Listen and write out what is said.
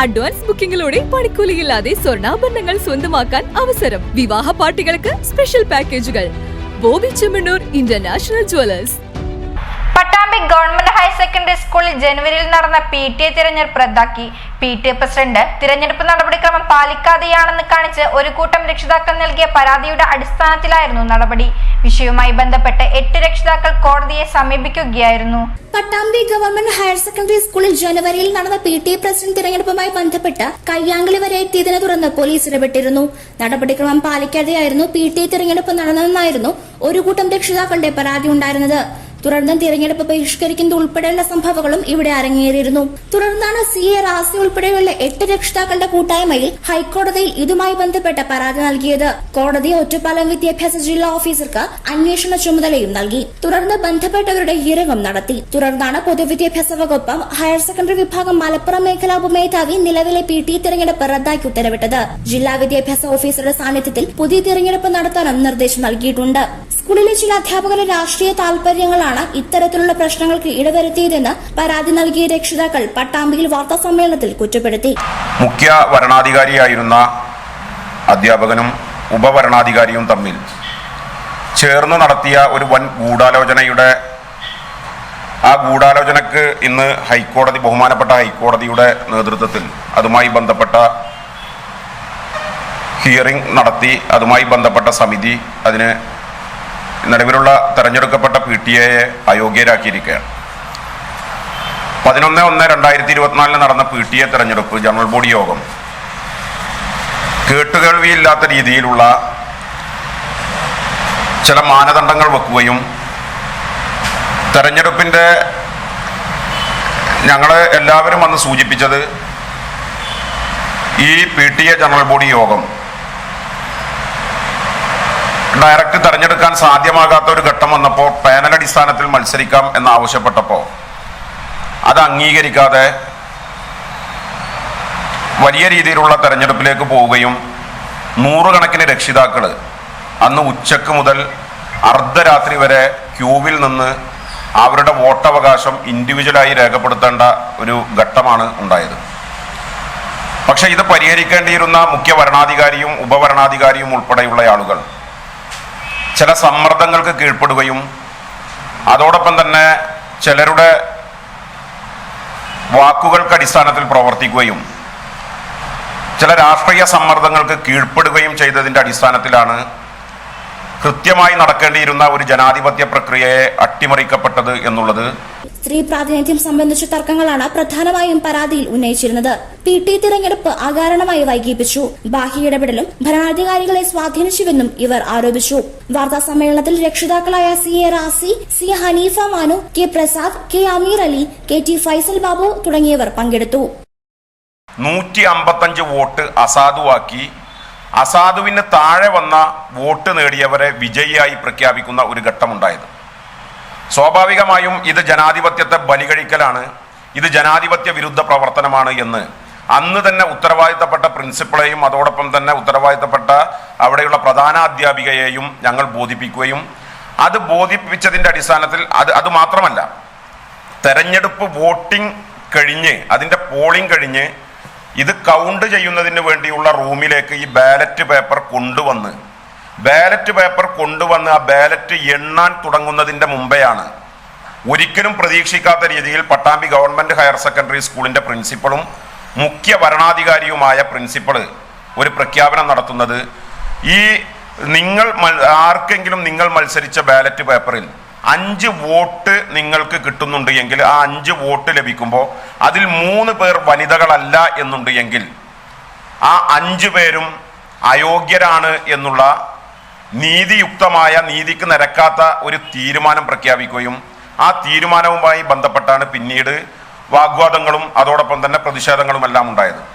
Advance ബുക്കിംഗിലൂടെ പണിക്കൂലിയില്ലാതെ സ്വർണ്ണാഭരണങ്ങൾ സ്വന്തമാക്കാൻ അവസരം വിവാഹ പാർട്ടികൾക്ക് സ്പെഷ്യൽ പാക്കേജുകൾ Bobby Chemmanur international Jewellers Pattambi government higher secondary സ്കൂളിൽ ജനുവരിയിൽ നടന്ന പി ടി എ തിരഞ്ഞെടുപ്പ് റദ്ദാക്കി. പി ടി എ പ്രസിഡന്റ് തിരഞ്ഞെടുപ്പ് നടപടിക്രമം പാലിക്കാതെയാണെന്ന് കാണിച്ച് ഒരു കൂട്ടം രക്ഷിതാക്കൾ നൽകിയ പരാതിയുടെ അടിസ്ഥാനത്തിലായിരുന്നു നടപടി. വിഷയവുമായി ബന്ധപ്പെട്ട് എട്ട് രക്ഷിതാക്കൾ കോടതിയെ സമീപിക്കുകയായിരുന്നു. പട്ടാമ്പി ഗവൺമെന്റ് ഹയർ സെക്കൻഡറി സ്കൂളിൽ ജനുവരിയിൽ നടന്ന പി ടി എ പ്രസിഡന്റ് തിരഞ്ഞെടുപ്പുമായി ബന്ധപ്പെട്ട് കയ്യാങ്കളി വരെ എത്തിയതിനെ തുടർന്ന് പോലീസ് ഇടപെട്ടിരുന്നു. നടപടിക്രമം പാലിക്കാതെയായിരുന്നു പി ടി എ തിരഞ്ഞെടുപ്പ് നടന്നതെന്നായിരുന്നു ഒരു കൂട്ടം രക്ഷിതാക്കളുടെ പരാതി ഉണ്ടായിരുന്നത്. തുടർന്ന് തിരഞ്ഞെടുപ്പ് ബഹിഷ്കരിക്കുന്നത് ഉൾപ്പെടെയുള്ള സംഭവങ്ങളും ഇവിടെ അരങ്ങേറിയിരുന്നു. തുടർന്നാണ് സി എ റാസി ഉൾപ്പെടെയുള്ള എട്ട് രക്ഷിതാക്കളുടെ കൂട്ടായ്മയിൽ ഹൈക്കോടതിയിൽ ഇതുമായി ബന്ധപ്പെട്ട പരാതി നൽകിയത്. കോടതി ഒറ്റപ്പാലം വിദ്യാഭ്യാസ ജില്ലാ ഓഫീസർക്ക് അന്വേഷണ ചുമതലയും നൽകി. തുടർന്ന് ബന്ധപ്പെട്ടവരുടെ ഹിരകം നടത്തി. തുടർന്നാണ് പൊതുവിദ്യാഭ്യാസ വകുപ്പ് ഹയർ സെക്കൻഡറി വിഭാഗം മലപ്പുറം മേഖലാ ഉപമേധാവി നിലവിലെ പി ടി തിരഞ്ഞെടുപ്പ് റദ്ദാക്കി ഉത്തരവിട്ടത്. ജില്ലാ വിദ്യാഭ്യാസ ഓഫീസറുടെ സാന്നിധ്യത്തിൽ പുതിയ തിരഞ്ഞെടുപ്പ് നടത്താനും നിർദ്ദേശം നൽകിയിട്ടുണ്ട്. സ്കൂളിലെ ചില അധ്യാപകരുടെ രാഷ്ട്രീയ താൽപര്യങ്ങളാണ് ഇത്തരത്തിലുള്ള പ്രശ്നങ്ങൾക്ക് ഇടവരുത്തിയതെന്ന് പരാതി നൽകിയ രക്ഷിതാക്കൾ പട്ടാമ്പിയിൽ വാർത്താ സമ്മേളനത്തിൽ കുറ്റപ്പെടുത്തി. മുഖ്യ വരണാധികാരിയായിരുന്ന അധ്യാപകനും ഉപവരണാധികാരിയും തമ്മിൽ ചേർന്ന് നടത്തിയ ഒരു വൻ ഗൂഢാലോചനയുടെ ആ ഗൂഢാലോചനക്ക് ഇന്ന് ഹൈക്കോടതി ബഹുമാനപ്പെട്ട ഹൈക്കോടതിയുടെ നേതൃത്വത്തിൽ അതുമായി ബന്ധപ്പെട്ട ഹിയറിംഗ് നടത്തി അതുമായി ബന്ധപ്പെട്ട സമിതി അതിന് നിലവിലുള്ള തെരഞ്ഞെടുക്കപ്പെട്ട പി ടി എയെ അയോഗ്യരാക്കിയിരിക്കുകയാണ്. പതിനൊന്ന് ഒന്ന് രണ്ടായിരത്തി ഇരുപത്തിനാലിന് നടന്ന പി ടി എ തെരഞ്ഞെടുപ്പ് ജനറൽ ബോഡി യോഗം കേട്ടുകേൾവിയില്ലാത്ത രീതിയിലുള്ള ചില മാനദണ്ഡങ്ങൾ വെക്കുകയും തെരഞ്ഞെടുപ്പിന്റെ ഞങ്ങൾ എല്ലാവരും അന്ന് സൂചിപ്പിച്ചത് ഈ P T A general body യോഗം ഡയറക്റ്റ് തെരഞ്ഞെടുക്കാൻ സാധ്യമാകാത്ത ഒരു ഘട്ടം വന്നപ്പോൾ പാനൽ അടിസ്ഥാനത്തിൽ മത്സരിക്കാം എന്ന് ആവശ്യപ്പെട്ടപ്പോൾ അത് അംഗീകരിക്കാതെ വലിയ രീതിയിലുള്ള തെരഞ്ഞെടുപ്പിലേക്ക് പോവുകയും നൂറുകണക്കിന് രക്ഷിതാക്കൾ അന്ന് ഉച്ചയ്ക്ക് മുതൽ അർദ്ധരാത്രി വരെ ക്യൂവിൽ നിന്ന് അവരുടെ വോട്ടവകാശം ഇൻഡിവിജ്വലായി രേഖപ്പെടുത്തേണ്ട ഒരു ഘട്ടമാണ് ഉണ്ടായത്. പക്ഷെ ഇത് പരിഹരിക്കേണ്ടിയിരുന്ന മുഖ്യ ഭരണാധികാരിയും ഉപഭരണാധികാരിയും ഉൾപ്പെടെയുള്ള ആളുകൾ ചില സമ്മർദ്ദങ്ങൾക്ക് കീഴ്പ്പെടുകയും അതോടൊപ്പം തന്നെ ചിലരുടെ വാക്കുകൾക്ക് അടിസ്ഥാനത്തിൽ പ്രവർത്തിക്കുകയും ചില രാഷ്ട്രീയ സമ്മർദ്ദങ്ങൾക്ക് കീഴ്പ്പെടുകയും ചെയ്തതിന്റെ അടിസ്ഥാനത്തിലാണ് കൃത്യമായി നടക്കേണ്ടിയിരുന്ന ഒരു ജനാധിപത്യ പ്രക്രിയയെ അട്ടിമറിക്കപ്പെട്ടത് എന്നുള്ളത് സ്ത്രീ പ്രാതിനിധ്യം സംബന്ധിച്ച തർക്കങ്ങളാണ് പ്രധാനമായും പരാതിയിൽ ഉന്നയിച്ചിരുന്നത്. പി ടി തിരഞ്ഞെടുപ്പ് അകാരണമായി വൈകിപ്പിച്ചു. ബാഹ്യ ഇടപെടലും ഭരണാധികാരികളെ സ്വാധീനിച്ചുവെന്നും ഇവർ ആരോപിച്ചു. വാർത്താ സമ്മേളനത്തിൽ രക്ഷിതാക്കളായ C A Razi C Haneefa Manu K Prasad K Ameer Ali K T Faisal Babu തുടങ്ങിയവർ പങ്കെടുത്തു. നൂറ്റി അമ്പത്തഞ്ച് വോട്ട് അസാധുവാക്കി അസാധുവിന് താഴെ വന്ന വോട്ട് നേടിയവരെ വിജയിയായി പ്രഖ്യാപിക്കുന്ന ഒരു ഘട്ടമുണ്ടായത്. സ്വാഭാവികമായും ഇത് ജനാധിപത്യത്തെ ബലികഴിക്കലാണ് ഇത് ജനാധിപത്യ വിരുദ്ധ പ്രവർത്തനമാണ് എന്ന്. അന്ന് തന്നെ ഉത്തരവാദിത്തപ്പെട്ട പ്രിൻസിപ്പളെയും അതോടൊപ്പം തന്നെ ഉത്തരവാദിത്തപ്പെട്ട അവിടെയുള്ള പ്രധാന അധ്യാപികയെയും ഞങ്ങൾ ബോധിപ്പിക്കുകയും അത് ബോധിപ്പിച്ചതിന്റെ അടിസ്ഥാനത്തിൽ അത് അത് മാത്രമല്ല തെരഞ്ഞെടുപ്പ് വോട്ടിംഗ് കഴിഞ്ഞ് അതിന്റെ പോളിംഗ് കഴിഞ്ഞ് ഇത് കൗണ്ട് ചെയ്യുന്നതിന് വേണ്ടിയുള്ള റൂമിലേക്ക് ഈ ബാലറ്റ് പേപ്പർ കൊണ്ടുവന്ന് ബാലറ്റ് പേപ്പർ കൊണ്ടുവന്ന് ആ ബാലറ്റ് എണ്ണാൻ തുടങ്ങുന്നതിന്റെ മുമ്പെയാണ്. ഒരിക്കലും പ്രതീക്ഷിക്കാത്ത രീതിയിൽ പട്ടാമ്പി ഗവൺമെന്റ് ഹയർ സെക്കൻഡറി സ്കൂളിന്റെ പ്രിൻസിപ്പളും മുഖ്യ ഭരണാധികാരിയുമായ പ്രിൻസിപ്പൾ ഒരു പ്രഖ്യാപനം നടത്തുന്നത്. ഈ നിങ്ങൾ ആർക്കെങ്കിലും നിങ്ങൾ മത്സരിച്ച ബാലറ്റ് പേപ്പറിൽ അഞ്ച് വോട്ട് നിങ്ങൾക്ക് കിട്ടുന്നുണ്ട് എങ്കിൽ ആ അഞ്ച് വോട്ട് ലഭിക്കുമ്പോൾ അതിൽ മൂന്ന് പേർ വനിതകളല്ല എന്നുണ്ട് എങ്കിൽ ആ അഞ്ചു പേരും അയോഗ്യരാണ് എന്നുള്ള നീതിയുക്തമായ നീതിക്ക് നിരക്കാത്ത ഒരു തീരുമാനം പ്രഖ്യാപിക്കുകയും ആ തീരുമാനവുമായി ബന്ധപ്പെട്ടാണ് പിന്നീട് വാഗ്വാദങ്ങളും അതോടൊപ്പം തന്നെ പ്രതിഷേധങ്ങളും എല്ലാം ഉണ്ടായത്.